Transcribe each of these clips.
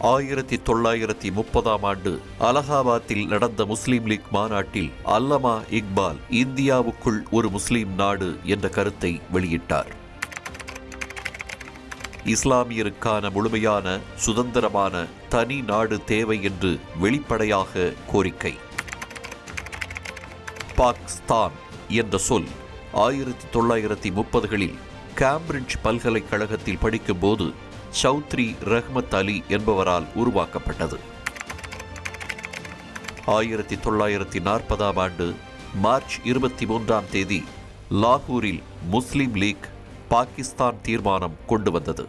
ஆயிரத்தி தொள்ளாயிரத்தி முப்பதாம் ஆண்டு அலகாபாத்தில் நடந்த முஸ்லீம் லீக் மாநாட்டில் அல்லமா இக்பால் இந்தியாவுக்குள் ஒரு முஸ்லீம் நாடு என்ற கருத்தை வெளியிட்டார். இஸ்லாமியருக்கான முழுமையான சுதந்திரமான தனி நாடு தேவை என்று வெளிப்படையாக கோரிக்கை. பாகிஸ்தான் என்ற சொல் ஆயிரத்தி தொள்ளாயிரத்தி முப்பதுகளில் கேம்பிரிட்ஜ் பல்கலைக்கழகத்தில் படிக்கும்போது சௌத்ரி ரஹ்மத் அலி என்பவரால் உருவாக்கப்பட்டது. ஆயிரத்தி தொள்ளாயிரத்தி நாற்பதாம் ஆண்டு மார்ச் இருபத்தி மூன்றாம் தேதி லாகூரில் முஸ்லிம் லீக் பாகிஸ்தான் தீர்மானம் கொண்டு வந்தது.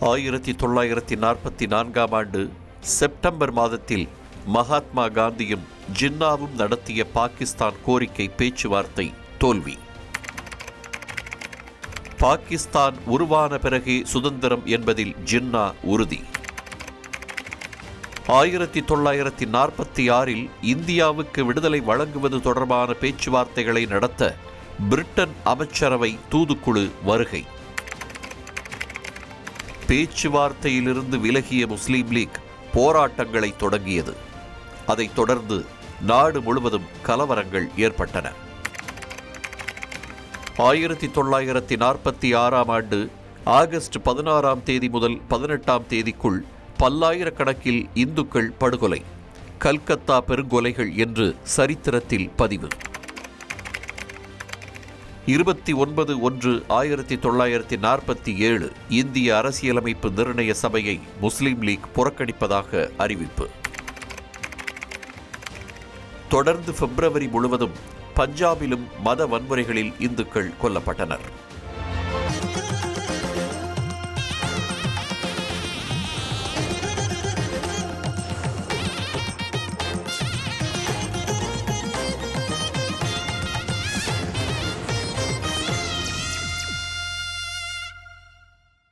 ஆயிரத்தி தொள்ளாயிரத்தி நாற்பத்தி நான்காம் ஆண்டு செப்டம்பர் மாதத்தில் மகாத்மா காந்தியும் ஜின்னாவும் நடத்திய பாகிஸ்தான் கோரிக்கை பேச்சுவார்த்தை தோல்வி. பாகிஸ்தான் உருவான பிறகே சுதந்திரம் என்பதில் ஜின்னா உறுதி. ஆயிரத்தி தொள்ளாயிரத்தி நாற்பத்தி ஆறில் இந்தியாவுக்கு விடுதலை வழங்குவது தொடர்பான பேச்சுவார்த்தைகளை நடத்த பிரிட்டன் அமைச்சரவை தூதுக்குழு வருகை. பேச்சுவார்த்தையிலிருந்து விலகிய முஸ்லீம் லீக் போராட்டங்களை தொடங்கியது. அதைத் தொடர்ந்து நாடு முழுவதும் கலவரங்கள் ஏற்பட்டன. ஆயிரத்தி தொள்ளாயிரத்தி நாற்பத்தி ஆறாம் ஆண்டு ஆகஸ்ட் பதினாறாம் தேதி முதல் பதினெட்டாம் தேதிக்குள் பல்லாயிரக்கணக்கில் இந்துக்கள் படுகொலை. கல்கத்தா பெருங்கொலைகள் என்று சரித்திரத்தில் பதிவு. இருபத்தி ஒன்பது ஒன்று ஆயிரத்தி தொள்ளாயிரத்தி நாற்பத்தி ஏழு இந்திய அரசியலமைப்பு நிர்ணய சபையை முஸ்லீம் லீக் புறக்கணிப்பதாக அறிவிப்பு. தொடர்ந்து பிப்ரவரி முழுவதும் பஞ்சாபிலும் மத வன்முறைகளில் இந்துக்கள் கொல்லப்பட்டனர்.